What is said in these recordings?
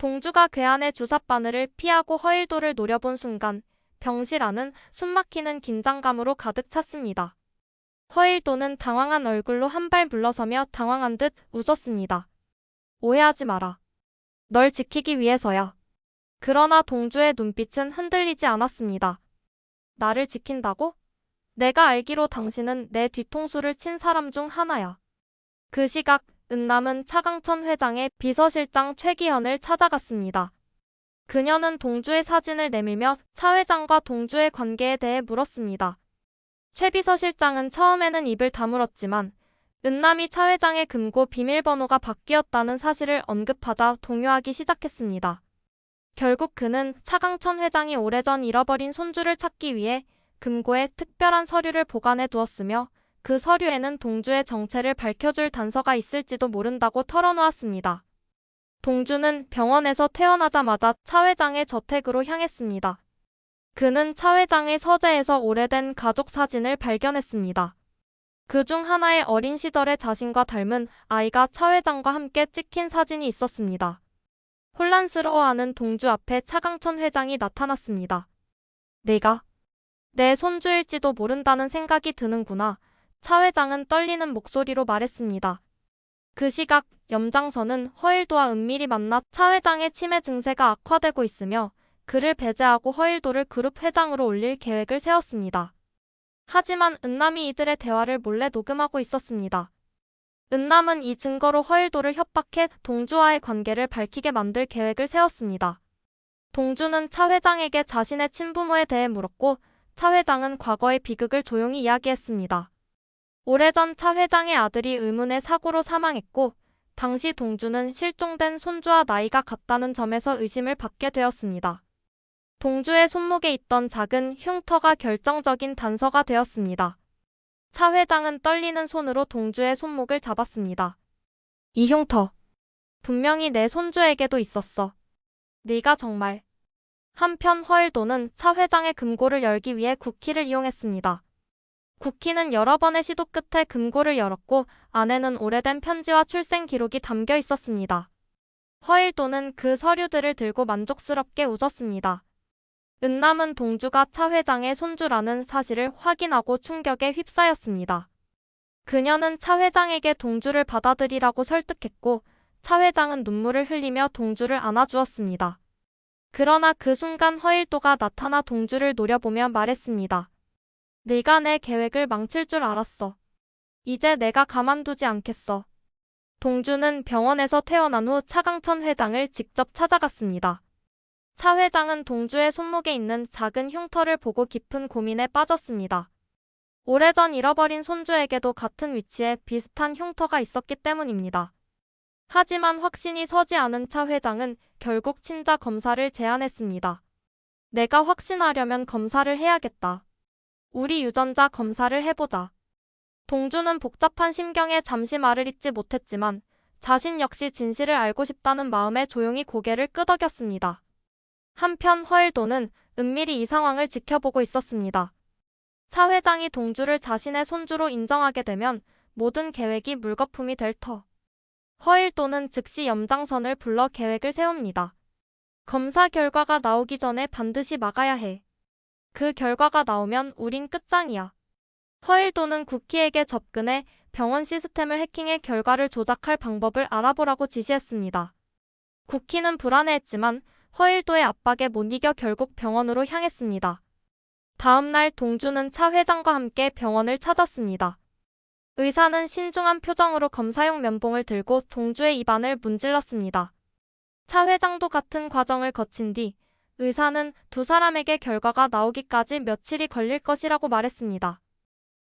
동주가 괴한의 주삿바늘을 피하고 허일도를 노려본 순간 병실 안은 숨막히는 긴장감으로 가득 찼습니다. 허일도는 당황한 얼굴로 한 발 물러서며 당황한 듯 웃었습니다. 오해하지 마라. 널 지키기 위해서야. 그러나 동주의 눈빛은 흔들리지 않았습니다. 나를 지킨다고? 내가 알기로 당신은 내 뒤통수를 친 사람 중 하나야. 그 시각 은남은 차강천 회장의 비서실장 최기현을 찾아갔습니다. 그녀는 동주의 사진을 내밀며 차 회장과 동주의 관계에 대해 물었습니다. 최 비서실장은 처음에는 입을 다물었지만 은남이 차 회장의 금고 비밀번호가 바뀌었다는 사실을 언급하자 동요하기 시작했습니다. 결국 그는 차강천 회장이 오래전 잃어버린 손주를 찾기 위해 금고에 특별한 서류를 보관해 두었으며 그 서류에는 동주의 정체를 밝혀줄 단서가 있을지도 모른다고 털어놓았습니다. 동주는 병원에서 퇴원하자마자 차 회장의 저택으로 향했습니다. 그는 차 회장의 서재에서 오래된 가족 사진을 발견했습니다. 그 중 하나에 어린 시절의 자신과 닮은 아이가 차 회장과 함께 찍힌 사진이 있었습니다. 혼란스러워하는 동주 앞에 차강천 회장이 나타났습니다. 내가 내 손주일지도 모른다는 생각이 드는구나. 차 회장은 떨리는 목소리로 말했습니다. 그 시각 염장선은 허일도와 은밀히 만나 차 회장의 치매 증세가 악화되고 있으며 그를 배제하고 허일도를 그룹 회장으로 올릴 계획을 세웠습니다. 하지만 은남이 이들의 대화를 몰래 녹음하고 있었습니다. 은남은 이 증거로 허일도를 협박해 동주와의 관계를 밝히게 만들 계획을 세웠습니다. 동주는 차 회장에게 자신의 친부모에 대해 물었고 차 회장은 과거의 비극을 조용히 이야기했습니다. 오래전 차 회장의 아들이 의문의 사고로 사망했고 당시 동주는 실종된 손주와 나이가 같다는 점에서 의심을 받게 되었습니다. 동주의 손목에 있던 작은 흉터가 결정적인 단서가 되었습니다. 차 회장은 떨리는 손으로 동주의 손목을 잡았습니다. 이 흉터. 분명히 내 손주에게도 있었어. 네가 정말. 한편 허일도는 차 회장의 금고를 열기 위해 쿠키를 이용했습니다. 쿠키는 여러 번의 시도 끝에 금고를 열었고 안에는 오래된 편지와 출생 기록이 담겨 있었습니다. 허일도는 그 서류들을 들고 만족스럽게 웃었습니다. 은남은 동주가 차 회장의 손주라는 사실을 확인하고 충격에 휩싸였습니다. 그녀는 차 회장에게 동주를 받아들이라고 설득했고 차 회장은 눈물을 흘리며 동주를 안아주었습니다. 그러나 그 순간 허일도가 나타나 동주를 노려보며 말했습니다. 네가 내 계획을 망칠 줄 알았어. 이제 내가 가만두지 않겠어. 동주는 병원에서 퇴원한 후 차강천 회장을 직접 찾아갔습니다. 차 회장은 동주의 손목에 있는 작은 흉터를 보고 깊은 고민에 빠졌습니다. 오래전 잃어버린 손주에게도 같은 위치에 비슷한 흉터가 있었기 때문입니다. 하지만 확신이 서지 않은 차 회장은 결국 친자 검사를 제안했습니다. 내가 확신하려면 검사를 해야겠다. 우리 유전자 검사를 해보자. 동주는 복잡한 심경에 잠시 말을 잇지 못했지만 자신 역시 진실을 알고 싶다는 마음에 조용히 고개를 끄덕였습니다. 한편 허일도는 은밀히 이 상황을 지켜보고 있었습니다. 차 회장이 동주를 자신의 손주로 인정하게 되면 모든 계획이 물거품이 될 터. 허일도는 즉시 염장선을 불러 계획을 세웁니다. 검사 결과가 나오기 전에 반드시 막아야 해. 그 결과가 나오면 우린 끝장이야. 허일도는 쿠키에게 접근해 병원 시스템을 해킹해 결과를 조작할 방법을 알아보라고 지시했습니다. 쿠키는 불안해했지만 허일도의 압박에 못 이겨 결국 병원으로 향했습니다. 다음 날 동주는 차 회장과 함께 병원을 찾았습니다. 의사는 신중한 표정으로 검사용 면봉을 들고 동주의 입안을 문질렀습니다. 차 회장도 같은 과정을 거친 뒤 의사는 두 사람에게 결과가 나오기까지 며칠이 걸릴 것이라고 말했습니다.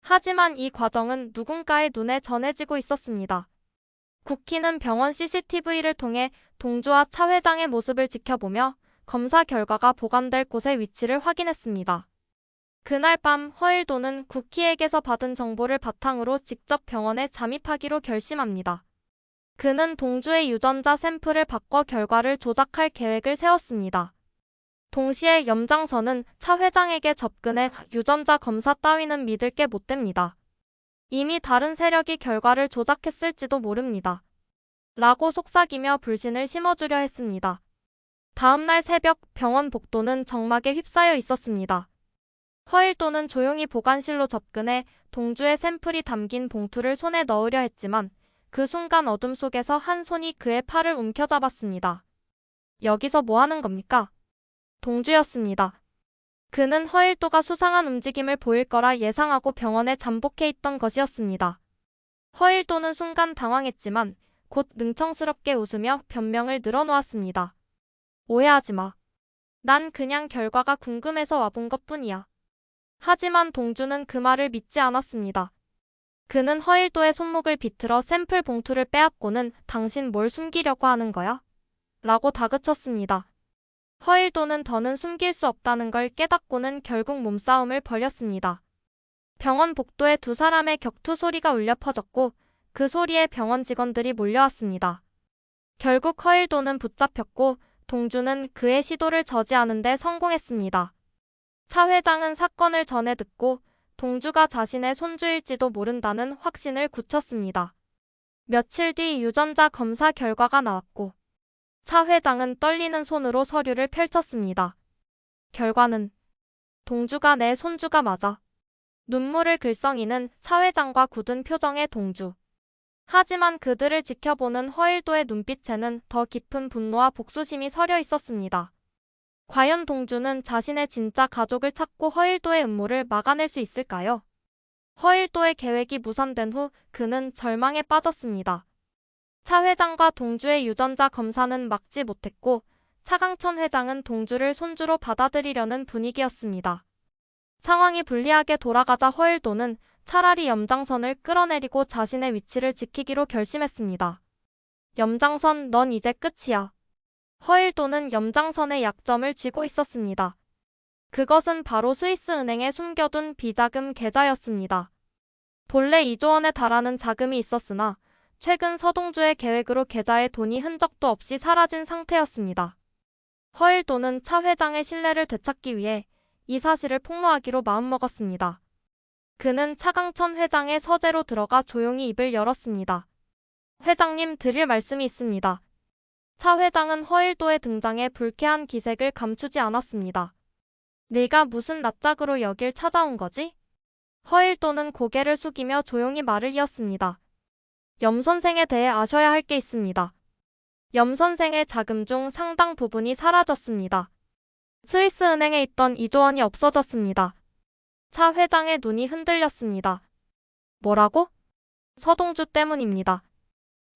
하지만 이 과정은 누군가의 눈에 전해지고 있었습니다. 쿠키는 병원 CCTV를 통해 동주와 차 회장의 모습을 지켜보며 검사 결과가 보관될 곳의 위치를 확인했습니다. 그날 밤 허일도는 쿠키에게서 받은 정보를 바탕으로 직접 병원에 잠입하기로 결심합니다. 그는 동주의 유전자 샘플을 바꿔 결과를 조작할 계획을 세웠습니다. 동시에 염장선은 차 회장에게 접근해 유전자 검사 따위는 믿을 게 못 됩니다. 이미 다른 세력이 결과를 조작했을지도 모릅니다. 라고 속삭이며 불신을 심어주려 했습니다. 다음날 새벽 병원 복도는 정막에 휩싸여 있었습니다. 허일도는 조용히 보관실로 접근해 동주의 샘플이 담긴 봉투를 손에 넣으려 했지만 그 순간 어둠 속에서 한 손이 그의 팔을 움켜잡았습니다. 여기서 뭐 하는 겁니까? 동주였습니다. 그는 허일도가 수상한 움직임을 보일 거라 예상하고 병원에 잠복해 있던 것이었습니다. 허일도는 순간 당황했지만 곧 능청스럽게 웃으며 변명을 늘어놓았습니다. 오해하지 마. 난 그냥 결과가 궁금해서 와본 것 뿐이야. 하지만 동주는 그 말을 믿지 않았습니다. 그는 허일도의 손목을 비틀어 샘플 봉투를 빼앗고는 당신 뭘 숨기려고 하는 거야? 라고 다그쳤습니다. 허일도는 더는 숨길 수 없다는 걸 깨닫고는 결국 몸싸움을 벌였습니다. 병원 복도에 두 사람의 격투 소리가 울려 퍼졌고 그 소리에 병원 직원들이 몰려왔습니다. 결국 허일도는 붙잡혔고 동주는 그의 시도를 저지하는데 성공했습니다. 차 회장은 사건을 전해 듣고 동주가 자신의 손주일지도 모른다는 확신을 굳혔습니다. 며칠 뒤 유전자 검사 결과가 나왔고 차 회장은 떨리는 손으로 서류를 펼쳤습니다. 결과는 동주가 내 손주가 맞아. 눈물을 글썽이는 차 회장과 굳은 표정의 동주. 하지만 그들을 지켜보는 허일도의 눈빛에는 더 깊은 분노와 복수심이 서려 있었습니다. 과연 동주는 자신의 진짜 가족을 찾고 허일도의 음모를 막아낼 수 있을까요? 허일도의 계획이 무산된 후 그는 절망에 빠졌습니다. 차 회장과 동주의 유전자 검사는 막지 못했고 차강천 회장은 동주를 손주로 받아들이려는 분위기였습니다. 상황이 불리하게 돌아가자 허일도는 차라리 염장선을 끌어내리고 자신의 위치를 지키기로 결심했습니다. 염장선, 넌 이제 끝이야. 허일도는 염장선의 약점을 쥐고 있었습니다. 그것은 바로 스위스 은행에 숨겨둔 비자금 계좌였습니다. 본래 2조 원에 달하는 자금이 있었으나 최근 서동주의 계획으로 계좌에 돈이 흔적도 없이 사라진 상태였습니다. 허일도는 차 회장의 신뢰를 되찾기 위해 이 사실을 폭로하기로 마음먹었습니다. 그는 차강천 회장의 서재로 들어가 조용히 입을 열었습니다. 회장님 드릴 말씀이 있습니다. 차 회장은 허일도의 등장에 불쾌한 기색을 감추지 않았습니다. 네가 무슨 낯짝으로 여길 찾아온 거지? 허일도는 고개를 숙이며 조용히 말을 이었습니다. 염 선생에 대해 아셔야 할 게 있습니다. 염 선생의 자금 중 상당 부분이 사라졌습니다. 스위스 은행에 있던 2조 원이 없어졌습니다. 차 회장의 눈이 흔들렸습니다. 뭐라고? 서동주 때문입니다.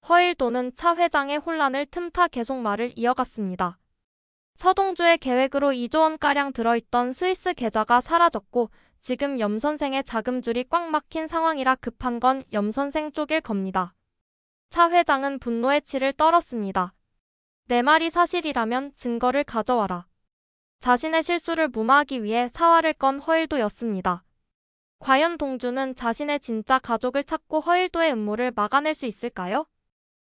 허일도는 차 회장의 혼란을 틈타 계속 말을 이어갔습니다. 서동주의 계획으로 2조 원가량 들어있던 스위스 계좌가 사라졌고 지금 염 선생의 자금줄이 꽉 막힌 상황이라 급한 건 염 선생 쪽일 겁니다. 차 회장은 분노의 치를 떨었습니다. 내 말이 사실이라면 증거를 가져와라. 자신의 실수를 무마하기 위해 사활을 건 허일도였습니다. 과연 동주는 자신의 진짜 가족을 찾고 허일도의 음모를 막아낼 수 있을까요?